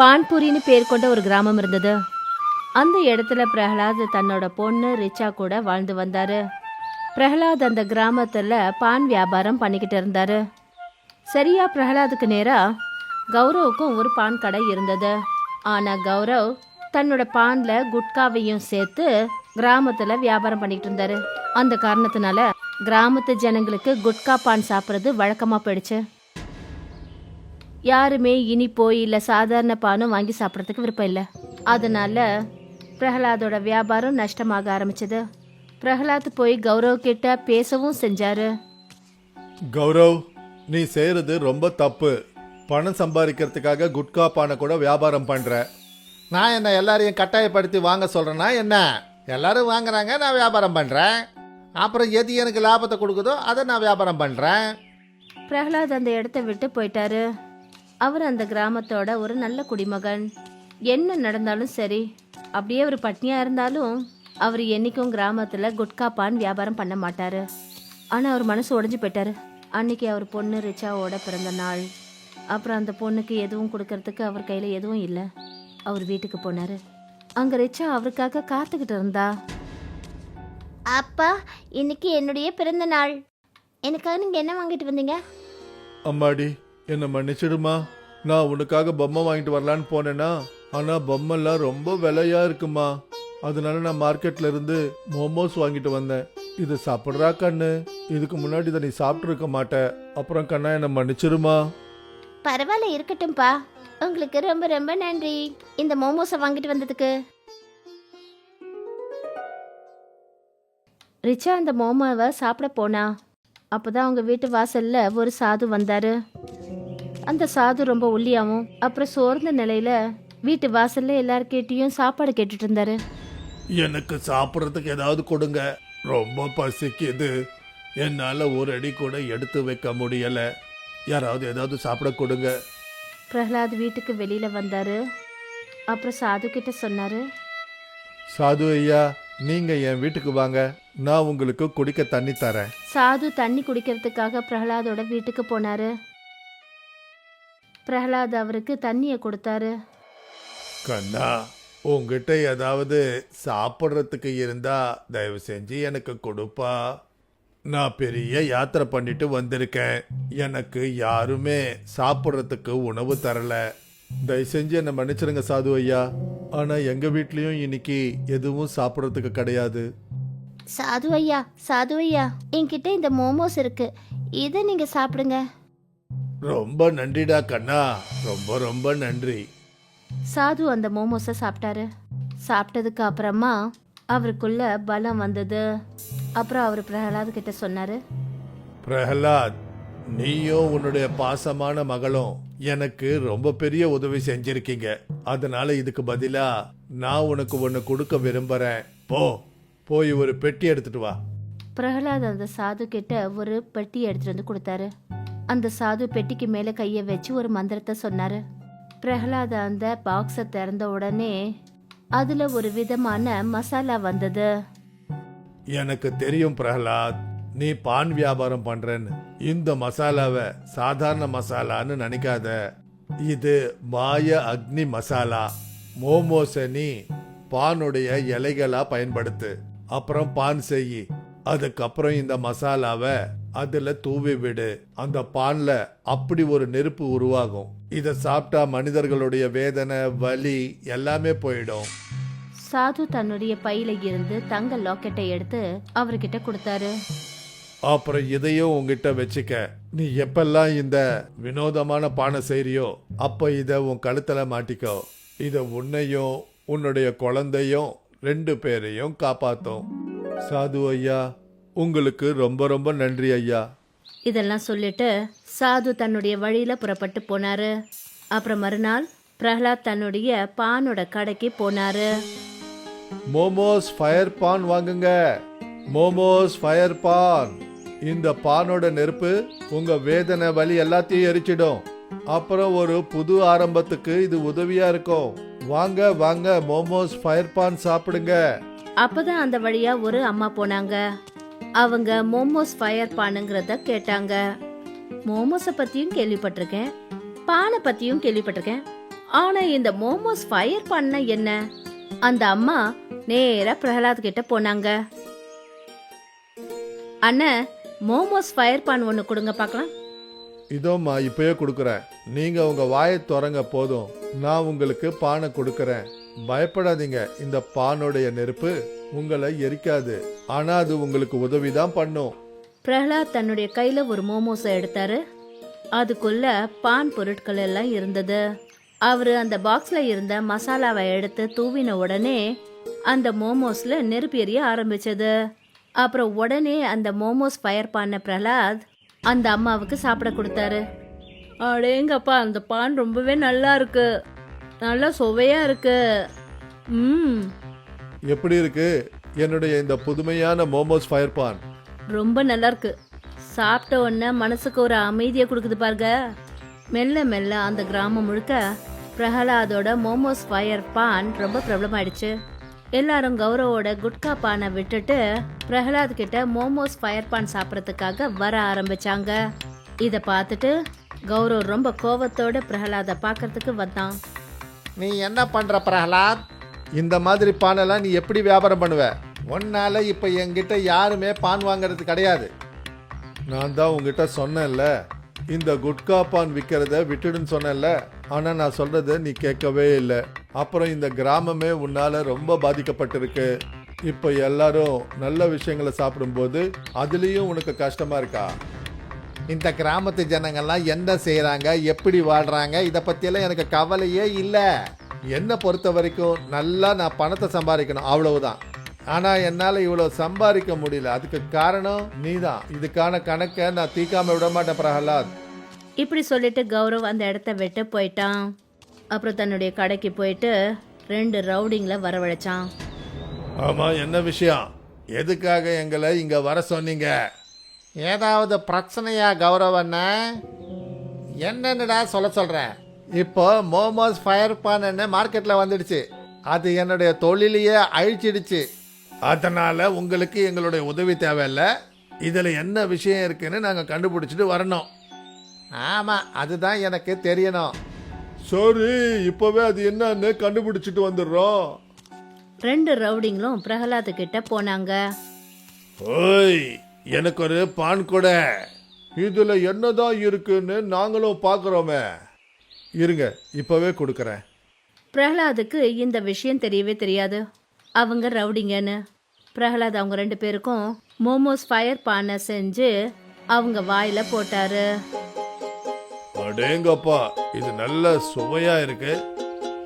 பான்புரின்னு பேர் கொண்ட ஒரு கிராமம் இருந்தது. அந்த இடத்துல பிரகலாத் தன்னோட பொண்ணு ரிச்சா கூட வாழ்ந்து வந்தாரு. பிரகலாத் அந்த கிராமத்துல பான் வியாபாரம் பண்ணிக்கிட்டு இருந்தாரு. சரியா பிரகலாதுக்கு நேரா கௌரவுக்கும் ஒரு பான் கடை இருந்தது. ஆனா கௌரவ் தன்னோட பான்ல குட்காவையும் சேர்த்து கிராமத்துல வியாபாரம் பண்ணிக்கிட்டு இருந்தாரு. அந்த காரணத்தினால கிராமத்து ஜனங்களுக்கு குட்கா பான் சாப்பிட்றது வழக்கமா போயிடுச்சு. யாருமே இனிப்போ இல்லை சாதாரண பானும் வாங்கி சாப்பிட்றதுக்கு விருப்பம் இல்லை. அதனால பிரகலாதோட வியாபாரம் நஷ்டமாக ஆரம்பிச்சது. பிரகலாத் போய் கௌரவ் கிட்ட பேசவும் செஞ்சாரு. கௌரவ் நீ செய்யறது ரொம்ப தப்பு. பணம் சம்பாதிக்கிறதுக்காக குட்கா பானை கூட வியாபாரம் பண்ற. நான் என்ன எல்லாரையும் கட்டாயப்படுத்தி வாங்க சொல்றேன்னா என்ன? எல்லாரும் வாங்குறாங்க நான் வியாபாரம் பண்றேன். அப்புறம் எது எனக்கு லாபத்தை கொடுக்குதோ அதை நான் வியாபாரம் பண்றேன். பிரகலாத் அந்த இடத்த விட்டு போயிட்டாரு. அவர் அந்த கிராமத்தோட ஒரு நல்ல குடிமகன். என்ன நடந்தாலும் சரி அப்படியே அவர் பட்னியா இருந்தாலும் அவர் என்னைக்கும் கிராமத்துல குட்கா பான் வியாபாரம் பண்ண மாட்டாரு. ஆனா அவர் மனசு உடைஞ்சு போயிட்டாரு. அன்னைக்கு அவர் பொண்ணு ரிச்சாவோட பிறந்த நாள். அப்புறம் அந்த பொண்ணுக்கு எதுவும் கொடுக்கறதுக்கு அவர் கையில எதுவும் இல்லை. அவர் வீட்டுக்கு போனாரு. அங்க ரிச்சா அவருக்காக காத்துக்கிட்டு இருந்தா. அப்பா இன்னைக்கு என்னுடைய பிறந்த நாள். எனக்காக நீங்க என்ன வாங்கிட்டு வந்தீங்க? அம்மாடி என்னை மன்னிச்சிடுமா? நான் உனக்காக பொம்மை வாங்கிட்டு வரலான்னு போனேன்னா ஆனால் பொம்மெல்லாம் ரொம்ப விலையா இருக்குமா? அதனால நான் மார்க்கெட்ல இருந்து மோமோஸ் வாங்கிட்டு வந்தேன். இதை சாப்பிட்றா கண்ணு. இதுக்கு முன்னாடி இதை நீ சாப்பிட்ருக்க மாட்டேன் மாட்ட. அப்புறம் கண்ணா என்னை மன்னிச்சிடுமா பரவாயில்ல இருக்கட்டும்ப்பா உங்களுக்கு ரொம்ப ரொம்ப நன்றி. இந்த மோமோஸை வாங்கிட்டு வந்ததுக்கு. ரிச்சா அந்த மோமோவை சாப்பிட போனா அப்போதான் அவங்க வீட்டு வாசல்ல ஒரு சாது வந்தாரு. அந்த சாது ரொம்ப ஒல்லியாவும் அப்புறம் சோர்ந்த நிலையில வீட்டு வாசல்ல எல்லார்கிட்டயும் சாப்பாடு கேட்டுட்டு இருந்தாரு. எனக்கு சாப்பிட்றதுக்கு ஏதாவது கொடுங்க. ரொம்ப பசிக்குது. என்னால ஒரு அடி கூட எடுத்து வைக்க முடியல. யாராவது ஏதாவது சாப்பிட கொடுங்க. பிரகலாத் வீட்டுக்கு வெளியில வந்தாரு. அப்புறம் சாது கிட்ட சொன்னாரு. சாது ஐயா நீங்க என் வீட்டுக்கு வாங்க. நான் உங்களுக்கு குடிக்க தண்ணி தரேன். சாது தண்ணி குடிக்கிறதுக்காக பிரகலாதோட வீட்டுக்கு போனாரு. பிரகலாத் அவருக்கு தண்ணியை கொடுத்தாரு. கண்ணா உங்ககிட்ட ஏதாவது சாப்பிட்றதுக்கு இருந்தா தயவு செஞ்சு எனக்கு கொடுப்பா. நான் பெரிய யாத்திரை பண்ணிட்டு வந்திருக்கேன். எனக்கு யாருமே சாப்பிட்றதுக்கு உணவு தரல. தயவு செஞ்சு என்னை மன்னிச்சிருங்க சாது ஐயா. ஆனா எங்க வீட்லயும் இன்னைக்கு எதுவும் சாப்பிட்றதுக்கு கிடையாது. சாது ஐயா சாது ஐயா என்கிட்ட இந்த மோமோஸ் இருக்கு. இதை நீங்க சாப்பிடுங்க. ரொம்ப நன்றிடா கண்ணா. ரொம்ப ரொம்ப நன்றி. சாது அந்த மோமோஸை சாப்பிட்டாரு. சாப்பிட்டதுக்கு அப்புறமா அவருக்குள்ள பலம் வந்தது. அப்புறம் அவர் பிரகலாத் கிட்ட சொன்னாரு. பிரகலாத் நீயும் உன்னுடைய பாசமான மகளும் எனக்கு ரொம்ப பெரிய உதவி செஞ்சிருக்கீங்க. அதனால இதுக்கு பதிலா நான் உனக்கு ஒன்னு கொடுக்க விரும்புறேன். போ போய் ஒரு பெட்டி எடுத்துட்டு வா. பிரகலாத் அந்த சாது கிட்ட ஒரு பெட்டி எடுத்துட்டு வந்து கொடுத்தாரு. அந்த சாது பெட்டிக்கு மேல கைய வச்சு ஒரு மந்திரத்தை சொன்னாரு. பிரகலாத அந்த பாக்ஸை திறந்த உடனே அதுல ஒரு விதமான மசாலா வந்தது. எனக்கு தெரியும் பிரகலாத் நீ பான் வியாபாரம் பண்றேன்னு. இந்த மசாலாவை சாதாரண மசாலான்னு நினைக்காத. இது மாய அக்னி மசாலா. மோமோஸை நீ பானுடைய இலைகளா பயன்படுத்து. அப்புறம் பான் செய். அதுக்கப்புறம் இந்த மசாலாவை அதுல தூவி விடு. அந்த பான்ல அப்படி ஒரு நெருப்பு உருவாகும். இத சாப்பிட்டா மனிதர்களுடைய வேதனை வலி எல்லாமே போயிடும். சாது தன்னுடைய பையில இருந்து தங்க லாக்கெட்டை எடுத்து அவர்கிட்ட கொடுத்தாரு. அப்புறம் இதையும் உங்ககிட்ட வச்சுக்க. நீ எப்பெல்லாம் இந்த வினோதமான பானை செய்றியோ அப்ப இத உன் கழுத்துல மாட்டிக்கோ. இத உன்னையும் உன்னுடைய குழந்தையும் ரெண்டு பேரையும் காப்பாத்தும். சாது ஐயா உங்களுக்கு ரொம்ப ரொம்ப நன்றி ஐயா. இதெல்லாம் சொல்லிட்டு சாது தன்னுடைய வழியில புறப்பட்டு போனாரு. அப்புறம் மறுநாள் பிரகலாத் தன்னுடைய பானோட கடைக்கு போனாரு. மோமோஸ் ஃபயர் பான் வாங்குங்க. Momos fire pan. இந்த பானோட நெருப்பு உங்க வேதனை வலி எல்லாத்தையும் எரிச்சிடும். அப்புறம் ஒரு புது ஆரம்பத்துக்கு இது உதவியா இருக்கும். வாங்க வாங்க மோமோஸ் ஃபயர் பான் சாப்பிடுங்க. அப்பதான் அந்த வழியா ஒரு அம்மா போனாங்க. அவங்க மோமோஸ் ஃபயர் பானுங்கிறத கேட்டாங்க. மோமோஸை பத்தியும் கேள்விப்பட்டிருக்கேன். பானை பத்தியும் கேள்விப்பட்டிருக்கேன். ஆனா இந்த மோமோஸ் ஃபயர் பண்ண என்ன? அந்த அம்மா நேரா பிரகலாத் கிட்ட போனாங்க. அண்ணா மோமோஸ் ஃபயர் பான் ஒன்று கொடுங்க பார்க்கலாம். இதோம்மா இப்பயே கொடுக்குறேன். நீங்க உங்க வாயை திறங்க போதும். நான் உங்களுக்கு பானை கொடுக்குறேன். பயப்படாதீங்க. இந்த பானுடைய நெருப்பு உங்களை எரிக்காது. ஆனா அது உங்களுக்கு உதவி தான் பண்ணும். பிரகலாத் தன்னுடைய கையில ஒரு மோமோஸை எடுத்தாரு. அதுக்குள்ள பான் பொருட்கள் எல்லாம் இருந்தது. அவரு அந்த பாக்ஸ்ல இருந்த மசாலாவை எடுத்து தூவின உடனே அந்த மோமோஸ்ல நெருப்பு எரிய ஆரம்பிச்சது. அப்புறம் உடனே அந்த மோமோஸ் ஃபயர் பண்ண பிரகலாத் அந்த அம்மாவுக்கு சாப்பிட கொடுத்தாரு. அடேங்கப்பா அந்த பான் ரொம்பவே நல்லா இருக்கு. நல்லா சுவையா இருக்கு. ம். எப்படி இருக்கு? என்னுடைய இந்த புதுமையான மோமோஸ் ஃபயர் பான். ரொம்ப நல்லா இருக்கு சாப்பிட்ட உடனே மனசுக்கு ஒரு அமைதியை கொடுக்குது பாருங்க. மெல்ல மெல்ல அந்த கிராமம் முழுக்க பிரகலாதோட மோமோஸ் ஃபயர் பான் ரொம்ப பிரபலம் ஆயிடுச்சு எல்லாரும் கௌரவோட குட்கா பானை விட்டுட்டு பிரகலாத் கிட்ட மோமோஸ் ஃபயர் பான் சாப்பிட்றதுக்காக வர ஆரம்பிச்சாங்க. இதை பார்த்துட்டு கௌரவ் ரொம்ப கோவத்தோட பிரகலாத பார்க்கறதுக்கு வந்தான். நீ என்ன பண்ற பிரகலாத் இந்த மாதிரி பானெல்லாம் நீ எப்படி வியாபாரம் பண்ணுவ? உன்னால இப்போ என்கிட்ட யாருமே பான் வாங்குறது கிடையாது. நான் தான் உங்ககிட்ட சொன்னேன்ல இந்த குட்கா பான் விற்கிறத விட்டுடுன்னு சொன்னேன்ல ஆனால் நான் சொல்கிறத நீ கேட்கவே இல்லை. அப்புறம் இந்த கிராமமே உன்னால் ரொம்ப பாதிக்கப்பட்டிருக்கு. இப்போ எல்லாரும் நல்ல விஷயங்களை சாப்பிடும்போது அதுலேயும் உனக்கு கஷ்டமாக இருக்கா? இந்த கிராமத்து ஜனங்கள்லாம் என்ன செய்கிறாங்க எப்படி வாழ்கிறாங்க இதை பற்றியெல்லாம் எனக்கு கவலையே இல்லை. என்னை பொறுத்த வரைக்கும் நல்லா நான் பணத்தை சம்பாதிக்கணும் அவ்வளவுதான். ஆனா என்னால இவ்வளவு சம்பாதிக்க முடியல. அதுக்கு காரணம் நீதான். இதுக்கான கணக்கை நான் தீக்காம விட மாட்டேன் பிரகலாத். இப்படி சொல்லிட்டு கௌரவ் அந்த இடத்த விட்டு போயிட்டான். அப்புறம் தன்னுடைய கடைக்கு போயிட்டு ரெண்டு ரவுடிங்களை வரவழைச்சான். ஆமா என்ன விஷயம்? எதுக்காக எங்களை இங்க வர சொன்னீங்க? ஏதாவது பிரச்சனையா கௌரவண்ண என்னன்னுடா சொல்ல சொல்றேன் இப்போ மோமோஸ் ஃபயர் பான் மார்க்கெட்ல வந்துடுச்சு. அது என்னுடைய தொழிலையே அழிச்சிடுச்சு. அதனால உங்களுக்கு எங்களுடைய உதவி தேவையில்ல. இதுல என்ன விஷயம் இருக்குன்னு நாங்க கண்டுபிடிச்சிட்டு வரணும். ஆமா அதுதான் எனக்கு தெரியணும். சரி இப்பவே அது என்னன்னு கண்டுபிடிச்சிட்டு வந்துடுறோம். ரெண்டு ரவுடிங்களும் பிரகலாத் கிட்ட போனாங்க. ஓய் எனக்கு ஒரு பான் கொடை. இதுல என்னதான் இருக்குன்னு நாங்களும் பார்க்கறோமே. இருங்க இப்பவே கொடுக்கறேன். பிரகலாதுக்கு இந்த விஷயம் தெரியவே தெரியாது. அவங்க ரவுடிங்கன்னு. பிரகலாத் அவங்க ரெண்டு பேருக்கும் மோமோஸ் ஃபயர் பானை செஞ்சு அவங்க வாயில போட்டாரு. அடேங்கப்பா இது நல்ல சுவையா இருக்கு.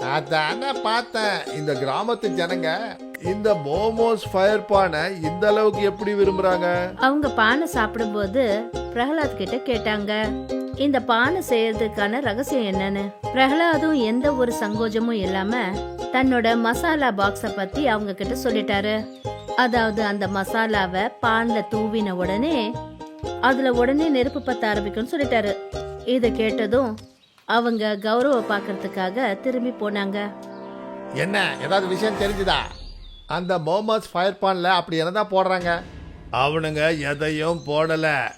அதானே பார்த்தேன். இந்த கிராமத்து ஜனங்க இந்த மோமோஸ் ஃபயர் பானை இந்த அளவுக்கு எப்படி விரும்புறாங்க? அவங்க பானை சாப்பிடும்போது பிரகலாத் கிட்ட கேட்டாங்க. இந்த பானை செய்யறதுக்கான ரகசியம் என்னன்னு? பிரகலாதும் எந்த ஒரு சங்கோஜமும் இல்லாம தன்னோட மசாலா பாக்ஸ பத்தி அவங்க கிட்ட சொல்லிட்டாரு. அதாவது அந்த மசாலாவை பான்ல தூவின உடனே அதுல உடனே நெருப்பு பத்த ஆரம்பிக்கும்னு சொல்லிட்டாரு. இத கேட்டதும் அவங்க கௌரவ பாக்குறதுக்காக திரும்பி போனாங்க. என்ன? ஏதாவது விஷயம் தெரிஞ்சுதா? அந்த மோமோஸ் ஃபயர் பான்ல அப்படி என்னதான் போடுறாங்க? அவனுங்க எதையும் போடல.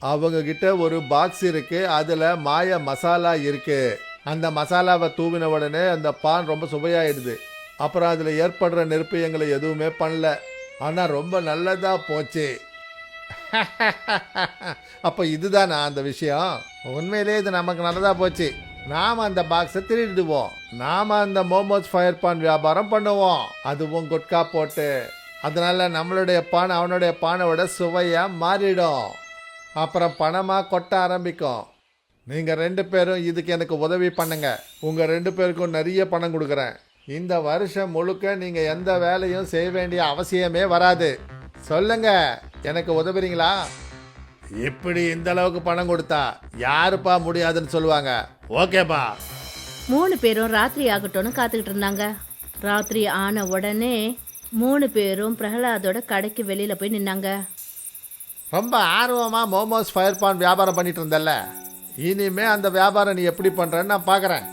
அவங்க கிட்ட ஒரு பாக்ஸ் இருக்கு. அதுல மாய மசாலா இருக்கு. அந்த மசாலாவை தூவின உடனே அந்த பான் ரொம்ப சுவையாயிடுது. அப்புறம் அதுல ஏற்படுற நெருப்பு எங்களை எதுவுமே பண்ணல. ஆனா ரொம்ப நல்லதா போச்சு. அப்போ இதுதானா அந்த விஷயம்? உண்மையிலே இது நமக்கு நல்லதா போச்சு. நாம அந்த பாக்ஸை திருடுவோம் நாம அந்த மோமோஸ் ஃபயர் பான் வியாபாரம் பண்ணுவோம். அதுவும் குட்கா போட்டு. அதனால நம்மளுடைய பானை அவனுடைய பானை விட சுவையா மாறிடும். அப்புறம் பணமாக கொட்ட ஆரம்பிக்கும். நீங்கள் ரெண்டு பேரும் இதுக்கு எனக்கு உதவி பண்ணுங்க. உங்கள் ரெண்டு பேருக்கும் நிறைய பணம் கொடுக்குறேன். இந்த வருஷம் முழுக்க நீங்கள் எந்த வேலையும் செய்ய வேண்டிய அவசியமே வராது. சொல்லுங்க. எனக்கு உதவுறீங்களா? இப்படி இந்த அளவுக்கு பணம் கொடுத்தா யாருப்பா முடியாதுன்னு சொல்லுவாங்க. ஓகேப்பா. மூணு பேரும் ராத்திரி ஆகட்டும்னு காத்துக்கிட்டு இருந்தாங்க. ராத்திரி ஆன உடனே மூணு பேரும் பிரகலாதோட கடைக்கு வெளியில போய் நின்னாங்க. ரொம்ப ஆர்வமா மோமோஸ் ஃபயர் பான் வியாபாரம் பண்ணிட்டு இருந்தல்ல இனிமே அந்த வியாபாரம் நீ எப்படி பண்றன்னு நான் பார்க்கறேன்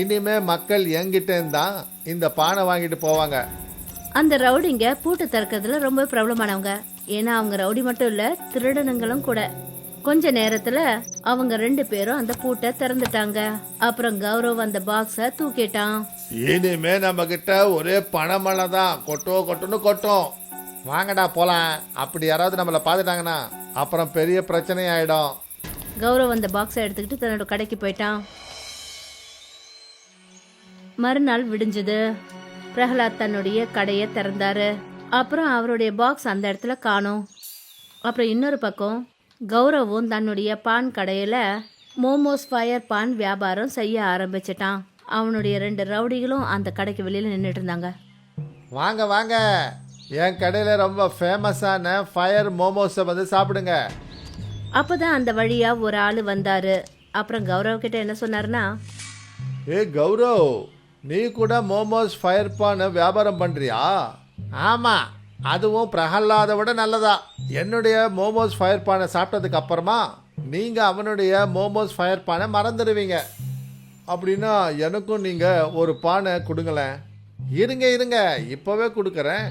இனிமே மக்கள் என்கிட்ட தான் இந்த பானை வாங்கிட்டு போவாங்க. அந்த ரவுடிங்க பூட்டு திறக்கிறதுல ரொம்ப பிரபலமானவங்க. ஏன்னா அவங்க ரவுடி மட்டும் இல்ல திருடனுங்களும் கூட. கொஞ்ச நேரத்துல அவங்க ரெண்டு பேரும் அந்த பூட்டை திறந்துட்டாங்க. அப்புறம் கௌரவ் அந்த பாக்ஸ தூக்கிட்டான். இனிமே நம்ம கிட்ட ஒரே பணமழை தான். கொட்டோ கொட்டுன்னு கொட்டும். வாங்கடா போலாம். அப்படி யாராவது நம்மளை பார்த்துட்டாங்கன்னா அப்புறம் பெரிய பிரச்சனை ஆயிடும் கௌரவ் அந்த பாக்ஸை எடுத்துக்கிட்டு தன்னோட கடைக்கு போயிட்டான். மறுநாள் விடிஞ்சது. பிரகலாத் தன்னுடைய கடையை திறந்தாரு. அப்புறம் அவருடைய பாக்ஸ் அந்த இடத்துல காணோம். அப்புறம் இன்னொரு பக்கம் கௌரவும் தன்னுடைய பான் கடையில மோமோஸ் ஃபயர் பான் வியாபாரம் செய்ய ஆரம்பிச்சிட்டான். அவனுடைய ரெண்டு ரவுடிகளும் அந்த கடைக்கு வெளியில நின்றுட்டு இருந்தாங்க. வாங்க வாங்க. என் கடையில் ரொம்ப ஃபேமஸான ஃபயர் மோமோஸை வந்து சாப்பிடுங்க. அப்பதான் அந்த வழியா ஒரு ஆள் வந்தாரு. அப்புறம் கௌரவ் கிட்ட என்ன சொன்னாருன்னா ஏ கௌரவ் நீ கூட மோமோஸ் ஃபயர் பானை வியாபாரம் பண்ணுறியா ஆமாம் அதுவும் பிரகலாதை விட நல்லதா. என்னுடைய மோமோஸ் ஃபயர் பானை சாப்பிட்டதுக்கு அப்புறமா நீங்கள் அவனுடைய மோமோஸ் ஃபயர் பானை மறந்துடுவீங்க. அப்படின்னா எனக்கும் நீங்கள் ஒரு பானை கொடுங்களேன். இருங்க இருங்க இப்போவே கொடுக்குறேன்.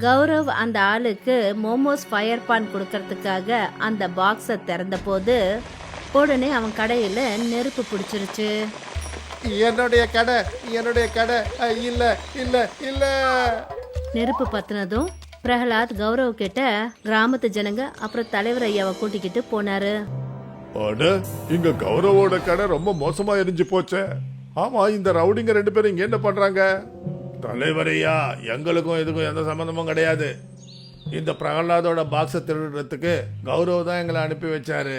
கௌரவ் அந்த ஆளுக்கு மோமோஸ் ஃபயர் பான் கொடுக்கறதுக்காக அந்த பாக்ஸை திறந்த போது உடனே அவன் கடையில நெருப்பு பிடிச்சிருச்சு. என்னுடைய கடை என்னுடைய கடை. இல்ல இல்ல இல்ல. நெருப்பு பத்தினதும் பிரகலாத் கௌரவ் கிட்ட கிராமத்து ஜனங்க அப்புறம் தலைவர் ஐயாவை கூட்டிக்கிட்டு போனாரு. அட இங்க கௌரவோட கடை ரொம்ப மோசமா எரிஞ்சு போச்சே. ஆமா இந்த ரவுடிங்க ரெண்டு பேரும் இங்க என்ன பண்றாங்க? தலைவரையா? எங்களுக்கும் இதுக்கும் எந்த சம்பந்தமும் கிடையாது. இந்த பிரகலாதோட பாக்ஸை திருடுறதுக்கு கௌரவ் தான் எங்களை அனுப்பி வச்சாரு.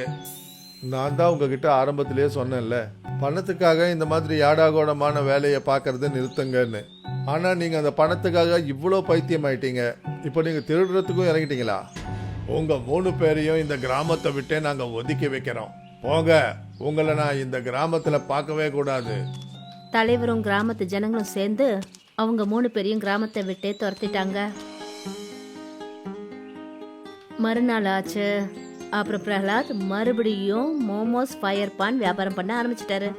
நான் தான் உங்ககிட்ட ஆரம்பத்திலேயே சொன்னேன்ல. பணத்துக்காக இந்த மாதிரி யாடாகோடமான வேலையை பார்க்கறத நிறுத்துங்கன்னு. ஆனால் நீங்கள் அந்த பணத்துக்காக இவ்வளோ பைத்தியம் ஆயிட்டீங்க இப்போ நீங்கள் திருடுறதுக்கும் இறங்கிட்டீங்களா? உங்கள் மூணு பேரையும் இந்த கிராமத்தை விட்டே நாங்கள் ஒதுக்கி வைக்கிறோம். போங்க உங்களை நான் இந்த கிராமத்தில் பார்க்கவே கூடாது. தலைவரும் கிராமத்து ஜனங்களும் சேர்ந்து அவங்க மூணு பேரையும் கிராமத்தை விட்டே துரத்திட்டாங்க. மறுநாள் ஆச்சு. அப்புறம் பிரகலாத் மறுபடியும் மோமோஸ் ஃபயர் பான் வியாபாரம் பண்ண ஆரம்பிச்சிட்டாரு.